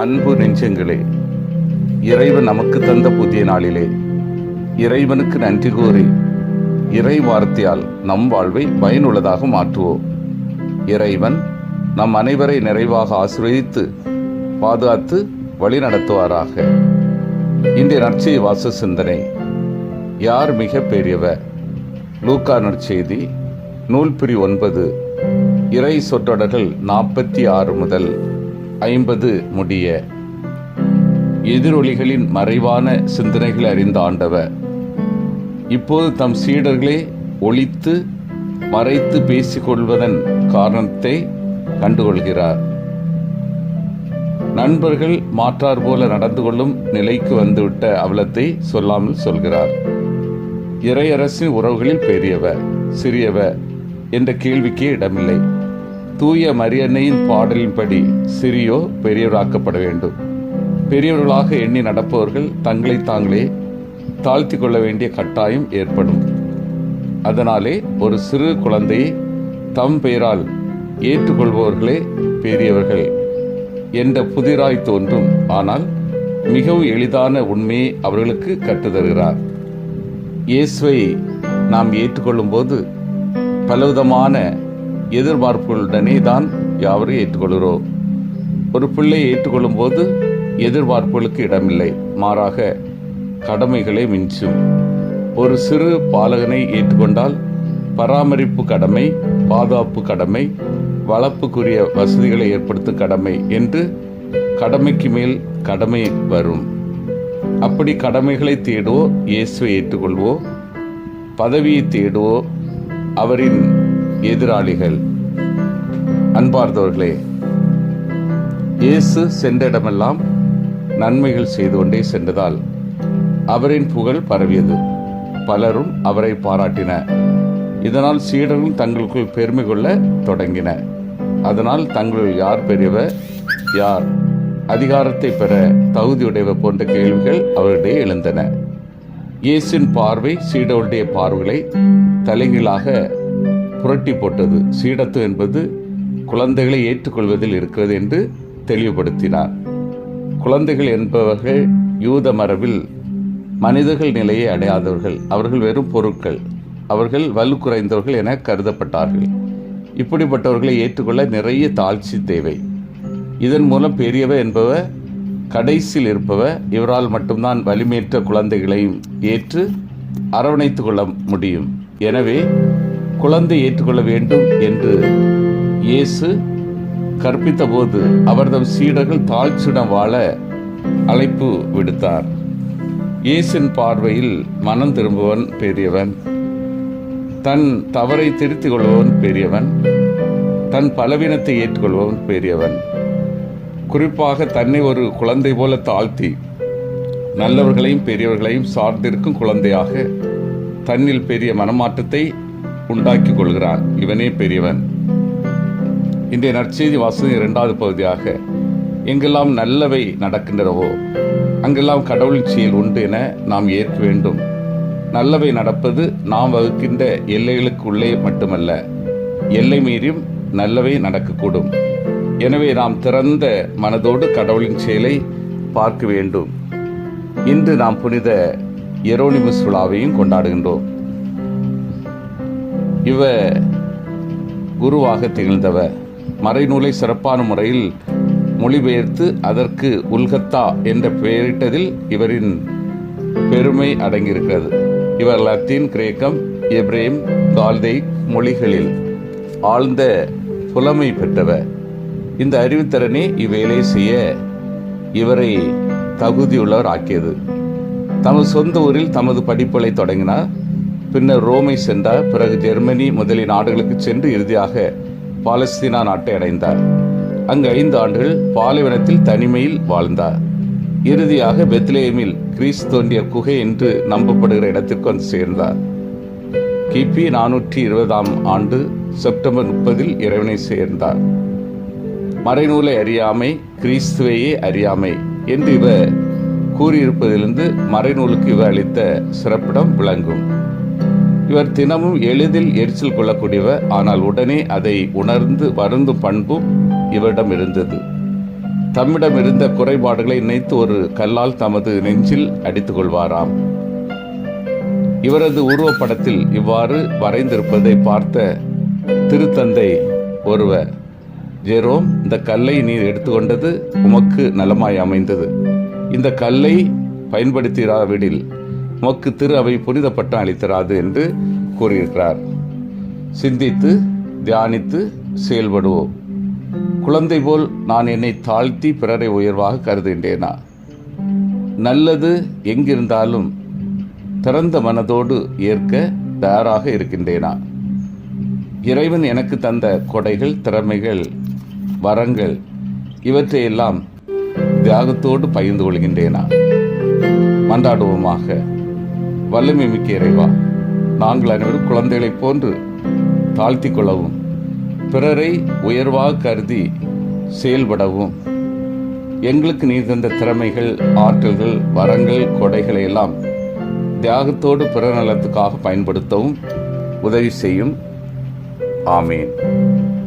அன்பு நெஞ்சங்களே இறைவன் நமக்கு தந்த புதிய நாளிலே இறைவனுக்கு நன்றி கூறி இறை வார்த்தையால் நம் வாழ்வை பயனுள்ளதாக மாற்றுவோம். இறைவன் நம் அனைவரை நிறைவாக ஆசிரியத்து பாதுகாத்து வழி நடத்துவாராக இன்றைய நற்செய்தி வாச சிந்தனை யார் மிக பெரியவர்? லூக்கா நற்செய்தி நூல்பிரி ஒன்பது இறை சொற்றொடர்கள் நாற்பத்தி ஆறு முதல் ஐம்பது முடிய. எதிரொலிகளின் மறைவான சிந்தனைகள் அறிந்த ஆண்டவர் இப்போது தம் சீடர்களே ஒழித்து மறைத்து பேசிக்கொள்வதன் காரணத்தை கண்டுகொள்கிறார். நண்பர்கள் மாற்றார் போல நடந்து கொள்ளும் நிலைக்கு வந்துவிட்ட அவலத்தை சொல்லாமல் சொல்கிறார். இறையரசின் உறவுகளில் பெரியவர் சிறியவர் என்ற கேள்விக்கே இடமில்லை. தூய மரியன்னையின் பாடலின்படி சிறியோ பெரியவராக்கப்பட வேண்டும். பெரியவர்களாக எண்ணி நடப்பவர்கள் தங்களை தாங்களே தாழ்த்தி கொள்ள வேண்டிய கட்டாயம் ஏற்படும். அதனாலே ஒரு சிறு குழந்தையை தம் பெயரால் ஏற்றுக்கொள்பவர்களே பெரியவர்கள் என்ற புதிராய் தோன்றும். ஆனால் மிகவும் எளிதான உண்மையை அவர்களுக்கு கற்றுத்தருகிறார் இயேசுவை நாம் ஏற்றுக்கொள்ளும் போது பலவிதமான எதிர்பார்ப்புகளுடனே தான் யாவரும் ஏற்றுக்கொள்கிறோம் ஒரு பிள்ளையை ஏற்றுக்கொள்ளும் போது எதிர்பார்ப்புகளுக்கு இடமில்லை. மாறாக கடமைகளை மிஞ்சும். ஒரு சிறு பாலகனை ஏற்றுக்கொண்டால் பராமரிப்பு கடமை பாதுகாப்பு கடமை வளர்ப்புக்குரிய வசதிகளை ஏற்படுத்தும் கடமை என்று கடமைக்கு மேல் கடமை வரும். அப்படி கடமைகளை தேடுவோ இயேசுவை ஏற்றுக்கொள்வோ பதவியை தேடுவோ அவரின் எதிராளிகள். அன்பார்ந்தவர்களே இயேசு சென்ற இடமெல்லாம் நன்மைகள் செய்து கொண்டே சென்றதால் அவரின் புகழ் பரவியது. பலரும் அவரை பாராட்டின. இதனால் சீடர்களும் தங்களுக்குள் பெருமை கொள்ள தொடங்கின. அதனால் தங்களுள் யார் பெரியவர்? யார்? அதிகாரத்தை பெற தகுதியுடையவர் போன்ற கேள்விகள் அவரிடையே எழுந்தன. இயேசின் பார்வை சீடருடைய பார்வைகளை தலைகீழாக புரட்டி போட்டது. சீடத்து என்பது குழந்தைகளை ஏற்றுக்கொள்வதில் இருக்கிறது என்று தெளிவுபடுத்தினார். குழந்தைகள் என்பவர்கள் யூத மரபில் மனிதர்கள் நிலையை அடையாதவர்கள். அவர்கள் வெறும் பொருட்கள். அவர்கள் வலு குறைந்தவர்கள் என கருதப்பட்டார்கள். இப்படிப்பட்டவர்களை ஏற்றுக்கொள்ள நிறைய தாழ்ச்சி தேவை. இதன் மூலம் பெரியவர் என்பவர் கடைசியில் இருப்பவர் இவரால் மட்டும்தான் வலிமையற்ற குழந்தைகளையும் ஏற்று அரவணைத்து கொள்ள முடியும். எனவே குழந்தை ஏற்றுக்கொள்ள வேண்டும் என்று இயேசு கற்பித்த போது அவர்தம் சீடர்கள் தாழ்ச்சியுடன் வாழ அழைப்பு விடுத்தார். இயேசின் பார்வையில் மனம் திரும்புவன் பெரியவன். தன் தவறை திருத்திக் கொள்பவன் பெரியவன். தன் பலவீனத்தை ஏற்றுக்கொள்பவன் பெரியவன். குறிப்பாக தன்னை ஒரு குழந்தை போல தாழ்த்தி நல்லவர்களையும் பெரியவர்களையும் சார்ந்திருக்கும் குழந்தையாக தன்னில் பெரிய மனமாற்றத்தை உண்டாக்கி கொள்கிறான் இவனே பெரியவன். இன்றைய நற்செய்தி வாசகம் இரண்டாவது பகுதியாக எங்கெல்லாம் நல்லவை நடக்கின்றனவோ அங்கெல்லாம் கடவுளின் செயல் உண்டு என நாம் ஏற்க வேண்டும். நல்லவை நடப்பது நாம் வகுக்கின்ற எல்லைகளுக்கு உள்ளே மட்டுமல்ல எல்லை மீறியும் நல்லவை நடக்கக்கூடும். எனவே நாம் திறந்த மனதோடு கடவுளின் செயலை பார்க்க வேண்டும். இன்று நாம் புனித எரோனிமஸ் விழாவையும் கொண்டாடுகின்றோம். இவ குருவாக திகழ்ந்தவர் மறைநூலை சிறப்பான முறையில் மொழிபெயர்த்து அதற்கு உல்கத்தா என்ற பெயரிட்டதில் இவரின் பெருமை அடங்கியிருக்கிறது. இவர் லத்தீன் கிரேக்கம் எப்ரேம் கால்தை மொழிகளில் ஆழ்ந்த புலமை பெற்றவர் இந்த அறிவுத்திறனே இவ்வேலை செய்ய இவரை தகுதியுள்ளவர் ஆக்கியது. தமது சொந்த ஊரில் தமது படிப்புகளை தொடங்கினார். பின்னர் ரோமை சென்றார். பிறகு ஜெர்மனி முதலிய நாடுகளுக்கு சென்று இறுதியாக பாலஸ்தீனா நாட்டை அடைந்தார். அங்கு ஐந்து ஆண்டுகள் பாலைவனத்தில் தனிமையில் வாழ்ந்தார். இறுதியாக பெத்லேமில் கிரீஸ் தோன்றிய குகை என்று நம்பப்படுகிற இடத்திற்கு வந்து சேர்ந்தார். கிபி நானூற்றி இருபதாம் ஆண்டு செப்டம்பர் முப்பதில் இறைவனை சேர்ந்தார். மறைநூலை அறியாமை கிறிஸ்துவையே அறியாமை என்று இவர் கூறியிருப்பதிலிருந்து மறைநூலுக்கு இவர் அளித்த சிறப்பிடம் விளங்கும். இவர் தினமும் எளிதில் எரிச்சல் கொள்ளக்கூடியவர். ஆனால் உடனே அதை உணர்ந்து வருந்தும் பண்பும் இவரிடம் இருந்தது. தம்மிடம் இருந்த குறைபாடுகளை நினைத்து ஒரு கல்லால் தமது நெஞ்சில் அடித்துக் கொள்வாராம். இவரது உருவப்படத்தில் இவ்வாறு வரைந்திருப்பதை பார்த்த திருத்தந்தை ஒருவர் ஜெரோம் இந்த கல்லை நீர் எடுத்துக்கொண்டது உமக்கு நலமாய் அமைந்தது. இந்த கல்லை பயன்படுத்திராவிடில். உமக்கு திரு அவை புனித பட்டம் அளித்தராது என்று கூறியிருக்கிறார். சிந்தித்து தியானித்து செயல்படுவோம். குழந்தை போல் நான் என்னை தாழ்த்தி பிறரை உயர்வாக கருதுகின்றேனா? நல்லது எங்கிருந்தாலும் திறந்த மனதோடு ஏற்க தயாராக இருக்கின்றேனா? இறைவன் எனக்கு தந்த கொடைகள் திறமைகள் வரங்கள் இவற்றையெல்லாம் தியாகத்தோடு பகிர்ந்து கொள்கின்றேனா? மன்றாடுவோமாக. வல்லமை மிக்க இறைவா நாங்கள் அனைவரும் குழந்தைகளைப் போன்று தாழ்த்திக் கொள்ளவும் பிறரை உயர்வாக கருதி செயல்படவும். எங்களுக்கு நீ தந்த திறமைகள் ஆற்றல்கள் வரங்கள் கொடைகளை எல்லாம் தியாகத்தோடு பிற நலத்துக்காக பயன்படுத்தவும் உதவி செய்யும். ஆமீன்.